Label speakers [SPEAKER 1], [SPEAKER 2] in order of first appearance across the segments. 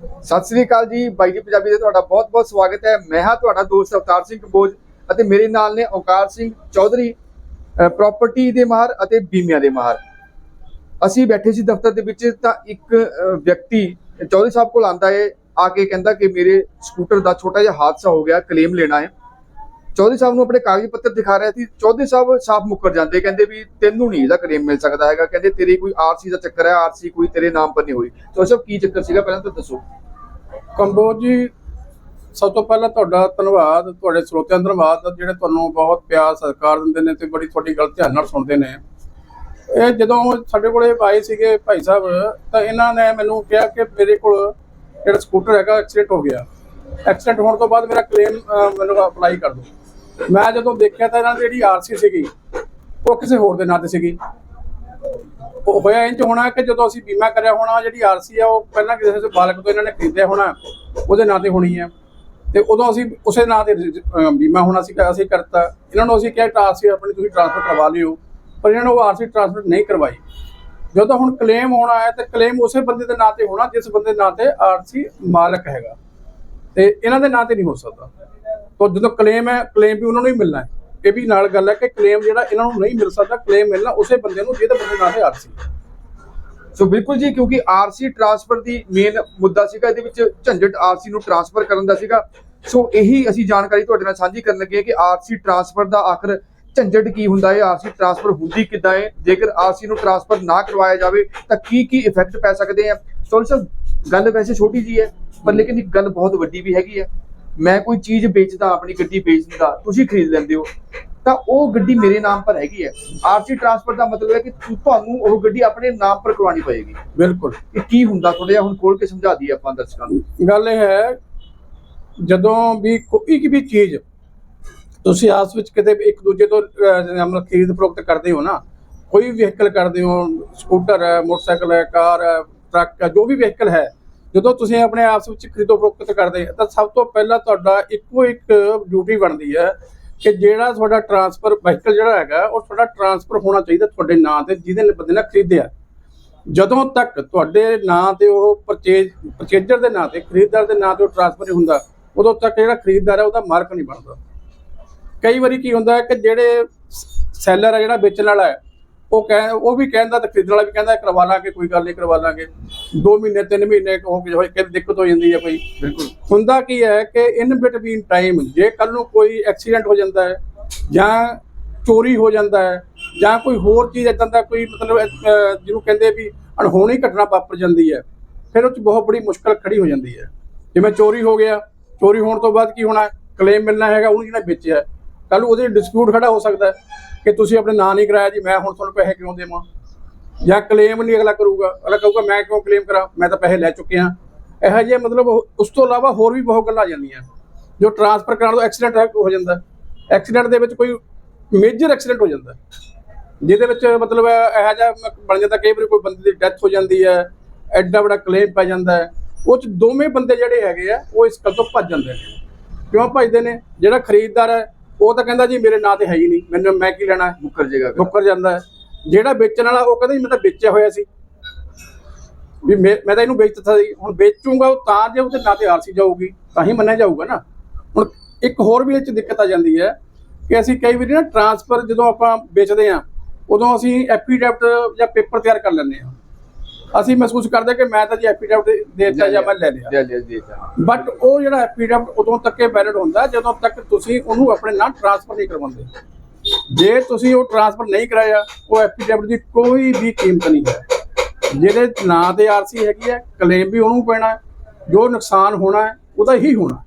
[SPEAKER 1] ਸਤਿ ਸ੍ਰੀ ਅਕਾਲ ਜੀ, ਬਾਈ ਜੀ ਪੰਜਾਬੀ ਦੇ ਤੁਹਾਡਾ ਬਹੁਤ-ਬਹੁਤ ਸਵਾਗਤ ਹੈ। ਮੈਂ ਹਾਂ ਤੁਹਾਡਾ ਦੋਸਤ ਅਵਤਾਰ ਸਿੰਘ ਕੰਬੋਜ ਅਤੇ ਮੇਰੇ ਨਾਲ ਨੇ ਓਕਾਰ ਸਿੰਘ ਚੌਧਰੀ ਪ੍ਰਾਪਰਟੀ ਦੇ ਮਾਹਰ ਅਤੇ ਬੀਮਿਆਂ ਦੇ ਮਾਹਰ। ਅਸੀਂ ਬੈਠੇ ਸੀ ਦਫ਼ਤਰ ਦੇ ਵਿੱਚ ਤਾਂ ਇੱਕ ਵਿਅਕਤੀ ਚੌਧਰੀ ਸਾਹਿਬ ਕੋਲ ਆਂਦਾ ਹੈ ਆ ਕੇ ਕਹਿੰਦਾ ਕਿ ਮੇਰੇ ਸਕੂਟਰ ਦਾ ਛੋਟਾ ਜਿਹਾ ਹਾਦਸਾ ਹੋ ਗਿਆ ਕਲੇਮ ਲੈਣਾ ਹੈ। ਚੌਧਰੀ ਸਾਹਿਬ ਨੂੰ ਆਪਣੇ ਕਾਗਜ਼ ਪੱਤਰ ਦਿਖਾ ਰਿਹਾ ਸੀ। ਚੌਧਰੀ ਸਾਹਿਬ ਸਾਫ਼ ਮੁੱਕਰ ਜਾਂਦੇ, ਕਹਿੰਦੇ ਵੀ ਤੈਨੂੰ ਨਹੀਂ ਇਹਦਾ ਕਲੇਮ ਮਿਲ ਸਕਦਾ ਹੈਗਾ। ਕਹਿੰਦੇ ਤੇਰੀ ਕੋਈ ਆਰਸੀ ਦਾ ਚੱਕਰ ਹੈ ਆਰਸੀ ਕੋਈ ਤੇਰੇ ਨਾਮ ਪਰ ਨਹੀਂ ਹੋਈ। ਚੌਧਰੀ ਸਾਹਿਬ ਕੀ ਚੱਕਰ ਸੀਗਾ? ਪਹਿਲਾਂ ਤਾਂ ਦੱਸੋ।
[SPEAKER 2] ਕੰਬੋਜ ਜੀ, ਸਭ ਤੋਂ ਪਹਿਲਾਂ ਤੁਹਾਡਾ ਧੰਨਵਾਦ, ਤੁਹਾਡੇ ਸਰੋਤਿਆਂ ਦਾ ਧੰਨਵਾਦ, ਜਿਹੜੇ ਤੁਹਾਨੂੰ ਬਹੁਤ ਪਿਆਰ ਸਤਿਕਾਰ ਦਿੰਦੇ ਨੇ ਤੇ ਬੜੀ ਤੁਹਾਡੀ ਗੱਲ ਧਿਆਨ ਨਾਲ ਸੁਣਦੇ ਨੇ। ਇਹ ਜਦੋਂ ਸਾਡੇ ਕੋਲੇ ਆਏ ਸੀਗੇ ਭਾਈ ਸਾਹਿਬ, ਤਾਂ ਇਹਨਾਂ ਨੇ ਮੈਨੂੰ ਕਿਹਾ ਕਿ ਮੇਰੇ ਕੋਲ ਜਿਹੜਾ ਸਕੂਟਰ ਹੈਗਾ, ਐਕਸੀਡੈਂਟ ਹੋ ਗਿਆ। ਐਕਸੀਡੈਂਟ ਹੋਣ ਤੋਂ ਬਾਅਦ ਮੇਰਾ ਕਲੇਮ ਮੈਨੂੰ ਅਪਲਾਈ ਕਰ ਦਿਓ। ਮੈਂ ਜਦੋਂ ਦੇਖਿਆ ਤਾਂ ਇਹਨਾਂ ਦੀ ਜਿਹੜੀ ਆਰਸੀ ਸੀਗੀ, ਉਹ ਕਿਸੇ ਹੋਰ ਦੇ ਨਾਂ ਤੇ ਸੀਗੀ। ਉਹ ਹੋਇਆ ਇੰਜ ਹੋਣਾ ਕਿ ਜਦੋਂ ਅਸੀਂ ਬੀਮਾ ਕਰਿਆ ਹੋਣਾ, ਜਿਹੜੀ ਆਰਸੀ ਆ, ਉਹ ਪਹਿਲਾਂ ਕਿਸੇ ਤੋਂ ਮਾਲਕ ਤੋਂ ਇਹਨਾਂ ਨੇ ਖਰੀਦਿਆ ਹੋਣਾ, ਉਹਦੇ ਨਾਂ ਤੇ ਹੋਣੀ ਹੈ ਤੇ ਉਦੋਂ ਅਸੀਂ ਉਸੇ ਨਾਂ ਤੇ ਬੀਮਾ ਹੋਣਾ ਸੀ ਅਸੀਂ ਕਰਤਾ। ਇਹਨਾਂ ਨੂੰ ਅਸੀਂ ਕਿਹਾ ਆਰਸੀ ਆਪਣੀ ਤੁਸੀਂ ਟ੍ਰਾਂਸਫਰ ਕਰਵਾ ਲਿਓ। ਪਰ ਇਹਨਾਂ ਨੇ ਉਹ ਆਰਸੀ ਟ੍ਰਾਂਸਫਰ ਨਹੀਂ ਕਰਵਾਈ। ਜਦੋਂ ਹੁਣ ਕਲੇਮ ਹੋਣਾ ਹੈ, ਤੇ ਕਲੇਮ ਉਸੇ ਬੰਦੇ ਦੇ ਨਾਂ ਤੇ ਹੋਣਾ, ਜਿਸ ਬੰਦੇ ਦੇ ਨਾਂ ਤੇ ਆਰਸੀ ਮਾਲਕ ਹੈਗਾ। ਤੇ ਇਹਨਾਂ ਦੇ ਨਾਂ ਤੇ ਨਹੀਂ ਹੋ ਸਕਦਾ। ਤਾਂ ਜਦੋਂ ਕਲੇਮ ਹੈ ਕਲੇਮ ਵੀ ਉਹਨਾਂ ਨੂੰ ਹੀ ਮਿਲਣਾ ਹੈ। ਇਹ ਵੀ ਨਾਲ ਗੱਲ ਹੈ ਕਿ ਕਲੇਮ ਜਿਹੜਾ ਇਹਨਾਂ ਨੂੰ ਨਹੀਂ ਮਿਲ ਸਕਦਾ ਕਲੇਮ ਮਿਲਣਾ ਉਸੇ ਬੰਦੇ ਨੂੰ, ਜਿਹਦੇ ਬੰਦੇ ਨਾਂ ਤੇ ਆਰਸੀ
[SPEAKER 1] ਸੋ ਬਿਲਕੁਲ ਜੀ, ਕਿਉਂਕਿ ਆਰਸੀ ਟ੍ਰਾਂਸਫਰ ਦੀ ਮੇਨ ਮੁੱਦਾ ਸੀਗਾ, ਇਹਦੇ ਵਿੱਚ ਝੰਜਟ ਆਰਸੀ ਨੂੰ ਟ੍ਰਾਂਸਫਰ ਕਰਨ ਦਾ ਸੀਗਾ। ਸੋ ਇਹੀ ਅਸੀਂ ਜਾਣਕਾਰੀ ਤੁਹਾਡੇ ਨਾਲ ਸਾਂਝੀ ਕਰਨ ਲੱਗੇ ਹਾਂ ਕਿ ਆਰਸੀ ਟ੍ਰਾਂਸਫਰ ਦਾ ਆਖਰ ਝੰਜਟ ਕੀ ਹੁੰਦਾ ਹੈ, ਆਰਸੀ ਟ੍ਰਾਂਸਫਰ ਹੁੰਦੀ ਕਿੱਦਾਂ ਹੈ। ਜੇਕਰ ਆਰਸੀ ਨੂੰ ਟ੍ਰਾਂਸਫਰ ਨਾ ਕਰਵਾਇਆ ਜਾਵੇ, ਤਾਂ ਕੀ ਕੀ ਇਫੈਕਟ ਪੈ ਸਕਦੇ ਆ? ਸੋ ਸਰ ਗੱਲ ਵੈਸੇ ਛੋਟੀ ਜੀ ਹੈ, ਪਰ ਲੇਕਿਨ ਇੱਕ ਗੱਲ ਬਹੁਤ ਵੱਡੀ ਵੀ ਹੈਗੀ ਹੈ। ਮੈਂ ਕੋਈ ਚੀਜ਼ ਵੇਚਦਾ ਆਪਣੀ ਗੱਡੀ ਵੇਚ ਦਿੰਦਾ ਤੁਸੀਂ ਖਰੀਦ ਲੈਂਦੇ ਹੋ। ਤਾਂ ਉਹ ਗੱਡੀ ਮੇਰੇ ਨਾਮ ਪਰ ਹੈਗੀ ਹੈ। ਆਰਸੀ ਟ੍ਰਾਂਸਫਰ ਦਾ ਮਤਲਬ ਹੈ ਕਿ ਤੁਹਾਨੂੰ ਉਹ ਗੱਡੀ ਆਪਣੇ ਨਾਮ ਪਰ ਕਰਵਾਉਣੀ ਪਏਗੀ।
[SPEAKER 2] ਬਿਲਕੁਲ।
[SPEAKER 1] ਇਹ ਕੀ ਹੁੰਦਾ? ਥੋੜਾ ਜਿਹਾ ਹੁਣ ਖੋਲ ਕੇ ਸਮਝਾ ਦਈਏ ਆਪਾਂ ਦਰਸ਼ਕਾਂ ਨੂੰ।
[SPEAKER 2] ਗੱਲ ਇਹ ਹੈ ਜਦੋਂ ਵੀ ਕੋਈ ਵੀ ਚੀਜ਼ ਤੁਸੀਂ ਆਪਸ ਵਿੱਚ ਕਿਤੇ ਇੱਕ ਦੂਜੇ ਤੋਂ ਮਤਲਬ ਖਰੀਦ ਫਰੋਖਤ ਕਰਦੇ ਹੋ ਨਾ ਕੋਈ ਵੀ ਵਹੀਕਲ ਕਰਦੇ ਹੋ ਸਕੂਟਰ ਹੈ ਮੋਟਰਸਾਈਕਲ ਹੈ ਕਾਰ ਹੈ ਟਰੱਕ ਹੈ ਜੋ ਵੀ ਵਹੀਕਲ ਹੈ ਜਦੋਂ ਤੁਸੀਂ ਆਪਣੇ ਆਪਸ ਵਿੱਚ ਖਰੀਦੋ ਫਰੋਖਤ ਕਰਦੇ ਤਾਂ ਸਭ ਤੋਂ ਪਹਿਲਾਂ ਤੁਹਾਡਾ ਇੱਕੋ ਇੱਕ ਡਿਊਟੀ ਬਣਦੀ ਹੈ ਕਿ ਜਿਹੜਾ ਤੁਹਾਡਾ ਟਰਾਂਸਫਰ ਵਹੀਕਲ ਜਿਹੜਾ ਹੈਗਾ, ਉਹ ਤੁਹਾਡਾ ਟਰਾਂਸਫਰ ਹੋਣਾ ਚਾਹੀਦਾ ਤੁਹਾਡੇ ਨਾਂ ਤੇ, ਜਿਹਦੇ ਬੰਦੇ ਨੇ ਖਰੀਦਿਆ। ਜਦੋਂ ਤੱਕ ਤੁਹਾਡੇ ਨਾਂ ਤੇ ਉਹ ਪਰਚੇਜ ਪਰਚੇਜਰ ਦੇ ਨਾਂ ਤੇ, ਖਰੀਦਦਾਰ ਦੇ ਨਾਂ ਤੇ ਉਹ ਟ੍ਰਾਂਸਫਰ ਹੁੰਦਾ, ਉਦੋਂ ਤੱਕ ਜਿਹੜਾ ਖਰੀਦਦਾਰ ਹੈ ਉਹਦਾ ਮਾਰਕ ਨਹੀਂ ਬਣਦਾ। ਕਈ ਵਾਰੀ ਕੀ ਹੁੰਦਾ ਹੈ ਕਿ ਜਿਹੜੇ ਸੈਲਰ ਹੈ ਜਿਹੜਾ ਵੇਚਣ ਵਾਲਾ ਹੈ, ਉਹ ਕਹਿ, ਉਹ ਵੀ ਕਹਿੰਦਾ ਤੇ ਖਰੀਦਣ ਵਾਲਾ ਵੀ ਕਹਿੰਦਾ ਕਰਵਾ ਲਾਂਗੇ, ਕੋਈ ਗੱਲ ਨਹੀਂ, ਕਰਵਾ ਲਾਂਗੇ। 2 ਮਹੀਨੇ 3 ਮਹੀਨੇ ਹੋ ਗਏ ਹੋਏ ਕਿ ਦਿੱਕਤ ਹੋ ਜਾਂਦੀ ਹੈ ਕੋਈ।
[SPEAKER 1] ਬਿਲਕੁਲ।
[SPEAKER 2] ਹੁੰਦਾ ਕੀ ਹੈ ਕਿ ਇਨ ਬਿਟਵੀਨ ਟਾਈਮ ਜੇ ਕੱਲ ਨੂੰ ਕੋਈ ਐਕਸੀਡੈਂਟ ਹੋ ਜਾਂਦਾ ਹੈ ਜਾਂ ਚੋਰੀ ਹੋ ਜਾਂਦਾ ਹੈ ਜਾਂ ਕੋਈ ਹੋਰ ਚੀਜ਼ ਇਦਾਂ ਦਾ ਕੋਈ ਮਤਲਬ ਜਿਹਨੂੰ ਕਹਿੰਦੇ ਵੀ ਅਣਹੋਣੀ ਘਟਨਾ ਵਾਪਰ ਜਾਂਦੀ ਹੈ ਫਿਰ ਉਹ ਚ ਬਹੁਤ ਬੜੀ ਮੁਸ਼ਕਲ ਖੜੀ ਹੋ ਜਾਂਦੀ ਹੈ। ਜਿਵੇਂ ਚੋਰੀ ਹੋ ਗਿਆ ਚੋਰੀ ਹੋਣ ਤੋਂ ਬਾਅਦ ਕੀ ਹੋਣਾ ਕਲੇਮ ਮਿਲਣਾ ਹੈਗਾ ਉਹਨੂੰ ਜਿਹੜਾ ਵੇਚਿਆ ਕੱਲ ਉਹਦੇ ਡਿਸਪਿਊਟ ਖੜਾ ਹੋ ਸਕਦਾ ਹੈ ਕਿ ਤੁਸੀਂ ਆਪਣੇ ਨਾਂ ਨਹੀਂ ਕਰਾਇਆ ਜੀ ਮੈਂ ਹੁਣ ਤੁਹਾਨੂੰ ਪੈਸੇ ਕਿਉਂ ਦੇਵਾਂ? ਜਾਂ ਕਲੇਮ ਨਹੀਂ ਅਗਲਾ ਕਰੂਗਾ ਅਗਲਾ ਕਹੂਗਾ ਮੈਂ ਕਿਉਂ ਕਲੇਮ ਕਰਾਂ? ਮੈਂ ਤਾਂ ਪੈਸੇ ਲੈ ਚੁੱਕਿਆ ਇਹੋ ਜਿਹੇ ਮਤਲਬ ਉਸ ਤੋਂ ਇਲਾਵਾ ਹੋਰ ਵੀ ਬਹੁਤ ਗੱਲਾਂ ਆ ਜਾਂਦੀਆਂ। ਜੋ ਟ੍ਰਾਂਸਫਰ ਕਰਾਉਣ ਤੋਂ ਐਕਸੀਡੈਂਟ ਹੋ ਜਾਂਦਾ। ਐਕਸੀਡੈਂਟ ਦੇ ਵਿੱਚ ਕੋਈ ਮੇਜਰ ਐਕਸੀਡੈਂਟ ਹੋ ਜਾਂਦਾ। ਜਿਹਦੇ ਵਿੱਚ ਮਤਲਬ ਇਹੋ ਜਿਹਾ ਬਣ ਜਾਂਦਾ ਕਈ ਵਾਰੀ ਕੋਈ ਬੰਦੇ ਦੀ ਡੈਥ ਹੋ ਜਾਂਦੀ ਹੈ ਐਡਾ ਵੱਡਾ ਕਲੇਮ ਪੈ ਜਾਂਦਾ ਹੈ। ਉਹ ਚ ਦੋਵੇਂ ਬੰਦੇ ਜਿਹੜੇ ਹੈਗੇ ਆ ਉਹ ਇਸ ਗੱਲ ਤੋਂ ਭੱਜ ਜਾਂਦੇ ਨੇ। ਕਿਉਂ ਭੱਜਦੇ ਨੇ? ਜਿਹੜਾ ਖਰੀਦਦਾਰ ਹੈ ਉਹ ਤਾਂ ਕਹਿੰਦਾ ਜੀ ਮੇਰੇ ਨਾਂ ਤੇ ਹੈ ਹੀ ਨਹੀਂ। ਮੈਨੂੰ ਮੈਂ ਕੀ ਲੈਣਾ ਹੈ?
[SPEAKER 1] ਮੁੱਕਰ ਜੇਗਾ
[SPEAKER 2] ਮੁੱਕਰ ਜਾਂਦਾ ਹੈ। ਜਿਹੜਾ ਵੇਚਣ ਵਾਲਾ ਉਹ ਕਹਿੰਦਾ ਮੈਂ ਤਾਂ ਵੇਚਿਆ ਹੋਇਆ ਸੀ। ਵੀ ਮੈਂ ਤਾਂ ਇਹਨੂੰ ਵੇਚ ਦਿੱਤਾ ਸੀ। ਹੁਣ ਵੇਚੂਗਾ ਉਹ ਤਾਂ ਜੇ ਉਹਦੇ ਨਾਂ ਤੇ ਆਰਸੀ ਜਾਊਗੀ ਤਾਂ ਹੀ ਮੰਨਿਆ ਜਾਊਗਾ ਨਾ। ਹੁਣ ਇੱਕ ਹੋਰ ਵੀ ਇਹ ਚ ਦਿੱਕਤ ਆ ਜਾਂਦੀ ਹੈ ਕਿ ਅਸੀਂ ਕਈ ਵਾਰੀ ਨਾ ਟਰਾਂਸਫਰ ਜਦੋਂ ਆਪਾਂ ਵੇਚਦੇ ਆ ਉਦੋਂ ਅਸੀਂ ਐਫੀਡੈਵਿਟ ਜਾਂ ਪੇਪਰ ਤਿਆਰ ਕਰ ਲੈਂਦੇ ਆ ਅਸੀਂ ਮਹਿਸੂਸ ਕਰਦੇ ਕਿ ਮੈਂ ਤਾਂ ਜੀ ਐਫੀਡੈਵਿਟ ਦੇ ਦਿੱਤਾ ਜਾਂ ਮੈਂ ਲੈ ਲਿਆ। ਬਟ ਉਹ ਜਿਹੜਾ ਐਫੀਡੈਵਿਟ ਉਦੋਂ ਤੱਕ ਵੈਲਿਡ ਹੁੰਦਾ ਜਦੋਂ ਤੱਕ ਤੁਸੀਂ ਉਹਨੂੰ ਆਪਣੇ ਨਾਲ ਟ੍ਰਾਂਸਫਰ ਨਹੀਂ ਕਰਵਾਉਂਦੇ। ਜੇ ਤੁਸੀਂ ਉਹ ਟ੍ਰਾਂਸਫਰ ਨਹੀਂ ਕਰਾਇਆ ਉਹ ਐਫੀਡੈਵਿਟ ਦੀ ਕੋਈ ਵੀ ਕੀਮਤ ਨਹੀਂ ਹੈ। ਜਿਹਦੇ ਨਾਂ ਤੇ ਆਰਸੀ ਹੈਗੀ ਹੈ ਕਲੇਮ ਵੀ ਉਹਨੂੰ ਪੈਣਾ ਜੋ ਨੁਕਸਾਨ ਹੋਣਾ ਹੈ ਉਹਦਾ ਹੀ ਹੋਣਾ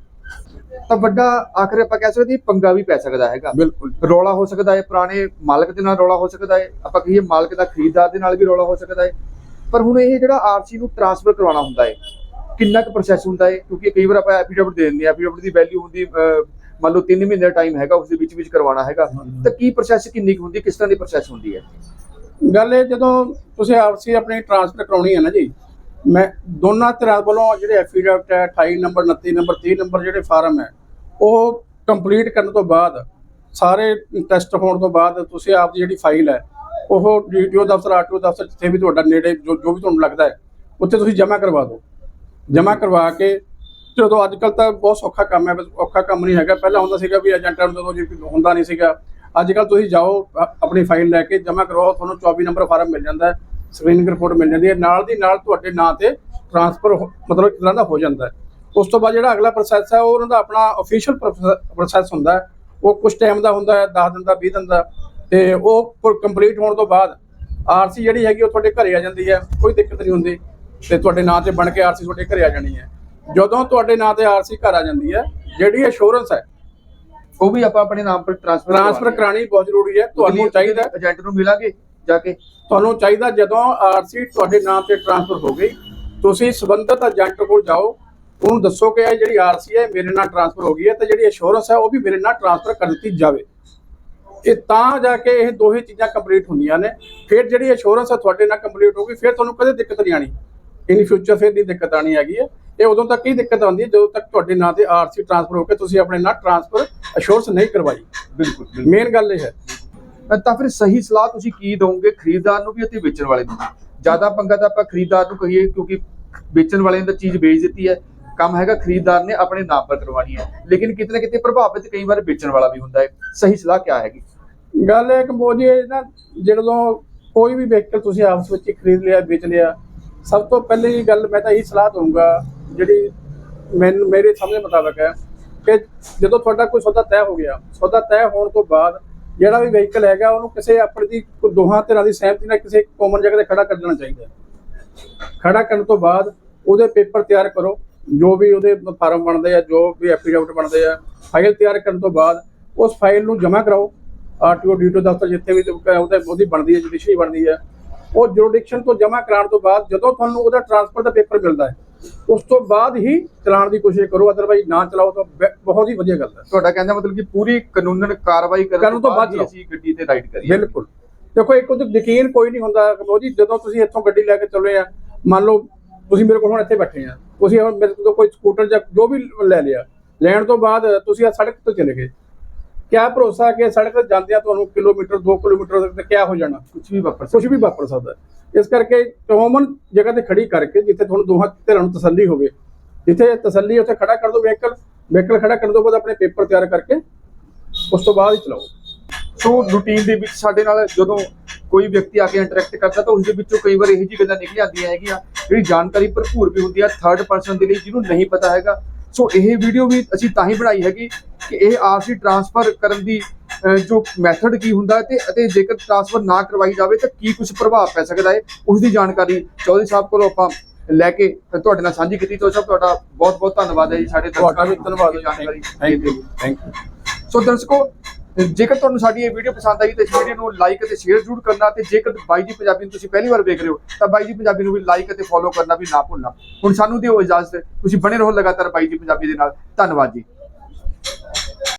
[SPEAKER 1] ਤਾਂ ਵੱਡਾ ਆਖਰ ਆਪਾਂ ਕਹਿ ਸਕਦੇ ਪੰਗਾ ਵੀ ਪੈ ਸਕਦਾ ਹੈਗਾ।
[SPEAKER 2] ਬਿਲਕੁਲ।
[SPEAKER 1] ਰੌਲਾ ਹੋ ਸਕਦਾ ਹੈ ਪੁਰਾਣੇ ਮਾਲਕ ਦੇ ਨਾਲ ਰੌਲਾ ਹੋ ਸਕਦਾ ਹੈ ਆਪਾਂ ਕਹੀਏ ਮਾਲਕ ਦਾ ਖਰੀਦਦਾਰ ਦੇ ਨਾਲ ਵੀ ਰੌਲਾ ਹੋ ਸਕਦਾ ਹੈ। ਪਰ ਹੁਣ ਇਹ ਜਿਹੜਾ ਆਰਸੀ ਨੂੰ ਟ੍ਰਾਂਸਫਰ ਕਰਵਾਉਣਾ ਹੁੰਦਾ ਹੈ ਕਿੰਨਾ ਕੁ ਪ੍ਰੋਸੈਸ ਹੁੰਦਾ ਹੈ? ਕਿਉਂਕਿ ਕਈ ਵਾਰ ਆਪਾਂ ਐਫੀਡੇਵਿਟ ਦੇ ਦਿੰਦੇ ਆ ਐਫੀਡੇਵਿਟ ਦੀ ਵੈਲਿਊ ਹੁੰਦੀ ਮੰਨ ਲਓ 3 ਮਹੀਨੇ ਦਾ ਟਾਈਮ ਹੈਗਾ ਉਸ ਦੇ ਵਿੱਚ ਵਿੱਚ ਕਰਵਾਉਣਾ ਹੈਗਾ, ਤਾਂ ਕੀ ਪ੍ਰੋਸੈਸ ਕਿੰਨੀ ਕੁ ਹੁੰਦੀ, ਕਿਸ ਤਰ੍ਹਾਂ ਦੀ ਪ੍ਰੋਸੈਸ ਹੁੰਦੀ ਹੈ?
[SPEAKER 2] ਗੱਲ ਇਹ ਜਦੋਂ ਤੁਸੀਂ ਆਪਸੀ ਆਪਣੀ ਟ੍ਰਾਂਸਫਰ ਕਰਾਉਣੀ ਹੈ ਨਾ ਜੀ, ਮੈਂ ਦੋਨਾਂ ਧਿਰਾਂ ਵੱਲੋਂ ਜਿਹੜੇ ਐਫੀਡੈਵਿਟ ਹੈ 28 ਨੰਬਰ 29 ਨੰਬਰ 30 ਨੰਬਰ ਜਿਹੜੇ ਫਾਰਮ ਹੈ, ਉਹ ਕੰਪਲੀਟ ਕਰਨ ਤੋਂ ਬਾਅਦ, ਸਾਰੇ ਟੈਸਟ ਹੋਣ ਤੋਂ ਬਾਅਦ ਤੁਸੀਂ ਆਪ ਦੀ ਜਿਹੜੀ ਫਾਈਲ ਹੈ, ਉਹ ਡੀਟੀਓ ਦਫ਼ਤਰ, ਆਰਟੀਓ ਦਫ਼ਤਰ ਜਿੱਥੇ ਵੀ ਤੁਹਾਡਾ ਨੇੜੇ ਜੋ ਜੋ ਵੀ ਤੁਹਾਨੂੰ ਲੱਗਦਾ ਹੈ, ਉੱਥੇ ਤੁਸੀਂ ਜਮ੍ਹਾਂ ਕਰਵਾ ਦਿਓ। ਜਮ੍ਹਾਂ ਕਰਵਾ ਕੇ ਜਦੋਂ ਅੱਜ ਕੱਲ ਤਾਂ ਬਹੁਤ ਸੌਖਾ ਕੰਮ ਹੈ, ਔਖਾ ਕੰਮ ਨਹੀਂ ਹੈਗਾ। ਪਹਿਲਾਂ ਹੁੰਦਾ ਸੀਗਾ ਵੀ ਏਜੰਟਾਂ ਨੂੰ ਜਦੋਂ ਜੀ ਹੁੰਦਾ ਨਹੀਂ ਸੀਗਾ। ਅੱਜ ਕੱਲ ਤੁਸੀਂ ਜਾਓ ਆਪਣੀ ਫਾਈਲ ਲੈ ਕੇ ਜਮ੍ਹਾਂ ਕਰਵਾਓ, ਤੁਹਾਨੂੰ 24 ਨੰਬਰ ਫਾਰਮ ਮਿਲ ਜਾਂਦਾ ਹੈ। ਸਕਰੀਨਿੰਗ ਰਿਪੋਰਟ ਮਿਲ ਜਾਂਦੀ ਹੈ। ਨਾਲ ਦੀ ਨਾਲ ਤੁਹਾਡੇ ਨਾਂ ਤੇ ਟ੍ਰਾਂਸਫਰ ਮਤਲਬ ਇੱਕ ਤਰ੍ਹਾਂ ਦਾ ਹੋ ਜਾਂਦਾ ਹੈ। ਉਸ ਤੋਂ ਬਾਅਦ ਜਿਹੜਾ ਅਗਲਾ ਪ੍ਰੋਸੈਸ ਹੈ, ਉਹ ਉਹਨਾਂ ਦਾ ਆਪਣਾ ਅਫੀਸ਼ੀਅਲ ਪ੍ਰੋਸੈਸ ਹੁੰਦਾ ਹੈ। ਉਹ ਕੁਝ ਟਾਈਮ ਦਾ ਹੁੰਦਾ ਹੈ 10 ਦਿਨ ਦਾ 20 ਦਿਨ ਦਾ। ਤੇ ਉਹ ਕੰਪਲੀਟ ਹੋਣ ਤੋਂ ਬਾਅਦ ਆਰਸੀ ਜਿਹੜੀ ਹੈਗੀ, ਉਹ ਤੁਹਾਡੇ ਘਰੇ ਆ ਜਾਂਦੀ ਹੈ। ਕੋਈ ਦਿੱਕਤ ਨਹੀਂ ਹੁੰਦੀ। ਤੇ ਤੁਹਾਡੇ ਨਾਂ ਤੇ ਬਣ ਕੇ ਆਰਸੀ ਤੁਹਾਡੇ ਘਰੇ ਆ ਜਾਣੀ ਹੈ। ਜਦੋਂ ਤੁਹਾਡੇ ਨਾਂ ਤੇ ਆਰਸੀ ਘਰ ਆ ਜਾਂਦੀ ਹੈ ਜਿਹੜੀ ਅਸ਼ੋਰੈਂਸ ਹੈ
[SPEAKER 1] ਉਹ ਵੀ ਆਪਾਂ ਆਪਣੇ ਨਾਮ ਪਰ ਟ੍ਰਾਂਸਫਰ
[SPEAKER 2] ਟ੍ਰਾਂਸਫਰ ਕਰਾਣੀ ਬਹੁਤ ਜ਼ਰੂਰੀ ਹੈ। ਤੁਹਾਨੂੰ ਚਾਹੀਦਾ
[SPEAKER 1] ਏਜੰਟ ਨੂੰ ਮਿਲਾਂਗੇ ਜਾ ਕੇ।
[SPEAKER 2] ਤੁਹਾਨੂੰ ਚਾਹੀਦਾ ਜਦੋਂ ਆਰਸੀ ਤੁਹਾਡੇ ਨਾਮ ਤੇ ਟ੍ਰਾਂਸਫਰ ਹੋ ਗਈ ਤੁਸੀਂ ਸੰਬੰਧਿਤ ਏਜੰਟ ਕੋਲ ਜਾਓ ਉਹਨੂੰ ਦੱਸੋ ਕਿ ਇਹ ਜਿਹੜੀ ਆਰਸੀ ਹੈ ਮੇਰੇ ਨਾਲ ਟ੍ਰਾਂਸਫਰ ਹੋ ਗਈ ਹੈ ਤੇ ਜਿਹੜੀ ਅਸ਼ੋਰੈਂਸ ਹੈ ਉਹ ਵੀ ਮੇਰੇ ਨਾਲ ਟ੍ਰਾਂਸਫਰ ਕਰ ਦਿੱਤੀ ਜਾਵੇ। ਇਹ ਤਾਂ ਜਾ ਕੇ ਇਹ ਦੋਹੇ ਚੀਜ਼ਾਂ ਕੰਪਲੀਟ ਹੁੰਦੀਆਂ ਨੇ। ਫਿਰ ਜਿਹੜੀ ਅਸ਼ੋਰੈਂਸ ਹੈ ਤੁਹਾਡੇ ਨਾਲ ਕੰਪਲੀਟ ਹੋ ਗਈ ਫਿਰ ਤੁਹਾਨੂੰ ਕਦੇ ਦਿੱਕਤ ਨਹੀਂ ਆਣੀ ਇਨ ਫਿਊਚਰ ਫਿਰ ਨਹੀਂ ਦਿੱਕਤ ਆਣੀ ਹੈਗੀ ਹੈ। ਇਹ ਉਦੋਂ ਤੱਕ ਹੀ ਦਿੱਕਤ ਆਉਂਦੀ ਹੈ? ਜਦੋਂ ਤੱਕ ਤੁਹਾਡੇ ਨਾਂ ਤੇ ਆਰਸੀ ਟ੍ਰਾਂਸਫਰ ਹੋ ਕੇ ਤੁਸੀਂ ਆਪਣੇ ਨਾਲ ਟ੍ਰਾਂਸਫਰ ਅਸ਼ੋਰੈਂਸ ਨਹੀਂ ਕਰਵਾਈ।
[SPEAKER 1] ਬਿਲਕੁਲ
[SPEAKER 2] ਮੇਨ ਗੱਲ ਇਹ ਹੈ।
[SPEAKER 1] ਤਾਂ ਫਿਰ ਸਹੀ ਸਲਾਹ ਤੁਸੀਂ ਕੀ ਦੋਗੇ? ਖਰੀਦਦਾਰ ਨੂੰ ਵੀ ਅਤੇ ਵੇਚਣ ਵਾਲੇ ਨੂੰ ਵੀ? ਜ਼ਿਆਦਾ ਪੰਗਾ ਤਾਂ ਆਪਾਂ ਖਰੀਦਦਾਰ ਨੂੰ ਕਹੀਏ ਕਿਉਂਕਿ ਵੇਚਣ ਵਾਲੇ ਨੇ ਤਾਂ ਚੀਜ਼ ਵੇਚ ਦਿੱਤੀ ਹੈ। ਕੰਮ ਹੈਗਾ ਖਰੀਦਦਾਰ ਨੇ ਆਪਣੇ ਨਾਮ ਪਰ ਕਰਵਾਉਣੀ ਹੈ। ਲੇਕਿਨ ਕਿਤੇ ਨਾ ਕਿਤੇ ਪ੍ਰਭਾਵਿਤ ਕਈ ਵਾਰ ਵੇਚਣ ਵਾਲਾ ਵੀ ਹੁੰਦਾ ਹੈ। ਸਹੀ ਸਲਾਹ ਕੀ ਹੈਗੀ?
[SPEAKER 2] ਗੱਲ ਇਹ ਕੰਬੋਜੀ ਨਾ ਜਦੋਂ ਕੋਈ ਵੀ ਵਹੀਕਲ ਤੁਸੀਂ ਆਪਸ ਵਿੱਚ ਖਰੀਦ ਲਿਆ ਵੇਚ ਲਿਆ ਸਭ ਤੋਂ ਪਹਿਲੀ ਗੱਲ ਮੈਂ ਤਾਂ ਇਹੀ ਸਲਾਹ ਦਊਂਗਾ ਜਿਹੜੀ ਮੈਨੂੰ ਮੇਰੇ ਸਮਝ ਮੁਤਾਬਕ ਹੈ ਕਿ ਜਦੋਂ ਤੁਹਾਡਾ ਕੋਈ ਸੌਦਾ ਤੈਅ ਹੋ ਗਿਆ, ਸੌਦਾ ਤੈਅ ਹੋਣ ਤੋਂ ਬਾਅਦ ਜਿਹੜਾ ਵੀ ਵਹੀਕਲ ਹੈਗਾ, ਉਹਨੂੰ ਕਿਸੇ ਆਪਣੀ ਦੀ ਕੋਈ ਦੋਹਾਂ ਧਿਰਾਂ ਦੀ ਸਹਿਮਤੀ ਨਾਲ ਕਿਸੇ ਕੋਮਨ ਜਗ੍ਹਾ ਤੇ ਖੜਾ ਕਰ ਦੇਣਾ ਚਾਹੀਦਾ ਹੈ। ਖੜਾ ਕਰਨ ਤੋਂ ਬਾਅਦ ਉਹਦੇ ਪੇਪਰ ਤਿਆਰ ਕਰੋ, ਜੋ ਵੀ ਉਹਦੇ ਫਾਰਮ ਬਣਦੇ ਆ, ਜੋ ਵੀ ਐਫੀਡੇਵਿਟ ਬਣਦੇ ਆ ਫਾਈਲ ਤਿਆਰ ਕਰਨ ਤੋਂ ਬਾਅਦ ਉਸ ਫਾਈਲ ਨੂੰ ਜਮ੍ਹਾਂ ਕਰਾਓ ਆਰਟੀਓ ਡੀਟੋ ਦਫ਼ਤਰ ਜਿੱਥੇ ਵੀ ਉਹਦੇ ਉਹਦੀ ਬਣਦੀ ਹੈ ਜੁਡੀਸ਼ਰੀ ਬਣਦੀ ਹੈ ਉਹ ਜੁਰਡੀਕਸ਼ਨ ਤੋਂ ਜਮ੍ਹਾਂ ਕਰਾਉਣ ਤੋਂ ਬਾਅਦ ਜਦੋਂ ਤੁਹਾਨੂੰ ਉਹਦਾ ਟ੍ਰਾਂਸਫਰ ਦਾ ਪੇਪਰ ਮਿਲਦਾ ਹੈ ਉਸ ਤੋਂ ਬਾਅਦ ਹੀ ਚਲਾਉਣ ਦੀ ਕੋਸ਼ਿਸ਼ ਕਰੋ ਅਦਰਵਾਈਜ਼ ਨਾ ਚਲਾਓ ਤਾਂ ਬੈ- ਬਹੁਤ ਹੀ ਵਧੀਆ ਗੱਲ ਹੈ।
[SPEAKER 1] ਤੁਹਾਡਾ ਕਹਿੰਦਾ ਮਤਲਬ ਕਿ ਪੂਰੀ ਕਾਨੂੰਨ ਕਾਰਵਾਈ ਕਰਨ
[SPEAKER 2] ਕਰਨ ਤੋਂ ਬਾਅਦ
[SPEAKER 1] ਹੀ
[SPEAKER 2] ਚਲਾਓ।
[SPEAKER 1] ਅਸੀਂ ਗੱਡੀ ਤੇ ਰਾਈਡ ਕਰੀਏ।
[SPEAKER 2] ਬਿਲਕੁਲ। ਦੇਖੋ ਇੱਕ ਉਹਦੇ ਯਕੀਨ ਕੋਈ ਨਹੀਂ ਹੁੰਦਾ ਕਮੋ ਜੀ ਜਦੋਂ ਤੁਸੀਂ ਇੱਥੋਂ ਗੱਡੀ ਲੈ ਕੇ ਚੱਲੇ ਆ ਮੰਨ ਲਓ ਤੁਸੀਂ ਮੇਰੇ ਕੋਲ ਹੁਣ ਇੱਥੇ ਬੈਠੇ ਆ ਤੁਸੀਂ ਹੁਣ ਮੇਰੇ ਕੋਲ ਕੋਈ ਸਕੂਟਰ ਜਾਂ ਜੋ ਵੀ ਲੈ ਲਿਆ ਲੈਣ ਤੋਂ ਬਾਅਦ ਤੁਸੀਂ ਆ ਸੜਕ ਤੋਂ ਚਲੇ ਗਏ। ਕਿਆ ਭਰੋਸਾ ਕਿ ਸੜਕ ਤੇ ਜਾਂਦਿਆਂ ਤੁਹਾਨੂੰ ਕਿਲੋਮੀਟਰ 2 ਕਿਲੋਮੀਟਰ ਤੇ ਕਿਆ ਹੋ ਜਾਣਾ?
[SPEAKER 1] ਕੁਝ ਵੀ ਵਾਪਰ
[SPEAKER 2] ਕੁਝ ਵੀ ਵਾਪਰ ਸਕਦਾ। ਇਸ ਕਰਕੇ ਕਾਮਨ ਜਗ੍ਹਾ ਤੇ ਖੜੀ ਕਰਕੇ ਜਿੱਥੇ ਤੁਹਾਨੂੰ ਦੋਹਾਂ ਧਿਰਾਂ ਨੂੰ ਤਸੱਲੀ ਹੋਵੇ ਜਿੱਥੇ ਤਸੱਲੀ ਉੱਥੇ ਖੜਾ ਕਰ ਦਿਓ ਵਹੀਕਲ ਵਹੀਕਲ ਖੜਾ ਕਰਨ ਤੋਂ ਬਾਅਦ ਆਪਣੇ ਪੇਪਰ ਤਿਆਰ ਕਰਕੇ ਉਸ ਤੋਂ ਬਾਅਦ ਹੀ ਚਲਾਓ।
[SPEAKER 1] ਸੋ ਰੂਟੀਨ ਦੇ ਵਿੱਚ ਸਾਡੇ ਨਾਲ ਜਦੋਂ ਕੋਈ ਵਿਅਕਤੀ ਆ ਕੇ ਇੰਟਰੈਕਟ ਕਰਦਾ ਤਾਂ ਉਸ ਦੇ ਵਿੱਚੋਂ ਕਈ ਵਾਰ ਇਹੋ ਜਿਹੀ ਗੱਲਾਂ ਨਿਕਲ ਆਉਂਦੀਆਂ ਹੈਗੀਆਂ ਜਿਹੜੀ ਜਾਣਕਾਰੀ ਭਰਪੂਰ ਵੀ ਹੁੰਦੀ ਹੈ ਥਰਡ ਪਰਸਨ ਦੇ ਲਈ ਜਿਹਨੂੰ ਨਹੀਂ ਪਤਾ ਹੈਗਾ। ਸੋ ਇਹ ਵੀਡੀਓ ਵੀ ਅਸੀਂ ਤਾਂ ਹੀ ਬਣਾਈ ਹੈਗੀ ਕਿ ਇਹ ਆਰਸੀ ਟ੍ਰਾਂਸਫਰ ਕਰਨ ਦੀ ਜੋ ਮੈਥਡ ਕੀ ਹੁੰਦਾ ਹੈ ਤੇ ਅਤੇ ਜੇਕਰ ਟ੍ਰਾਂਸਫਰ ਨਾ ਕਰਵਾਈ ਜਾਵੇ ਤਾਂ ਕੀ ਕੁਝ ਪ੍ਰਭਾਵ ਪੈ ਸਕਦਾ ਹੈ ਉਸ ਦੀ ਜਾਣਕਾਰੀ ਚੌਧਰੀ ਸਾਹਿਬ ਕੋਲੋਂ ਆਪਾਂ ਲੈ ਕੇ ਤੁਹਾਡੇ ਨਾਲ ਸਾਂਝੀ ਕੀਤੀ। ਤੋਂ ਸਭ ਤੁਹਾਡਾ ਬਹੁਤ ਬਹੁਤ ਧੰਨਵਾਦ ਹੈ ਜੀ ਸਾਡੇ
[SPEAKER 2] ਵੀ
[SPEAKER 1] ਨੂੰ
[SPEAKER 2] ਧੰਨਵਾਦ।
[SPEAKER 1] ਜਾਣਕਾਰੀ
[SPEAKER 2] thank you thank you
[SPEAKER 1] so ਦਰਸ਼ਕੋ ਜੇਕਰ ਤੁਹਾਨੂੰ ਸਾਡੀ ਇਹ ਵੀਡੀਓ ਪਸੰਦ ਆਈ ਤਾਂ ਇਸ ਵੀਡੀਓ ਨੂੰ ਲਾਈਕ ਅਤੇ ਸ਼ੇਅਰ ਜ਼ਰੂਰ ਕਰਨਾ ਤੇ ਜੇਕਰ ਬਾਈ ਜੀ ਪੰਜਾਬੀ ਨੂੰ ਤੁਸੀਂ ਪਹਿਲੀ ਵਾਰ ਵੇਖ ਰਹੇ ਹੋ ਤਾਂ ਬਾਈ ਜੀ ਪੰਜਾਬੀ ਨੂੰ ਵੀ ਲਾਈਕ ਅਤੇ ਫੋਲੋ ਕਰਨਾ ਵੀ ਨਾ ਭੁੱਲਣਾ। ਹੁਣ ਸਾਨੂੰ ਦਿਓ ਇਜਾਜ਼ਤ ਤੁਸੀਂ ਬਣੇ ਰਹੋ ਲਗਾਤਾਰ ਬਾਈ ਜੀ ਪੰਜਾਬੀ ਦੇ ਨਾਲ। ਧੰਨਵਾਦ ਜੀ।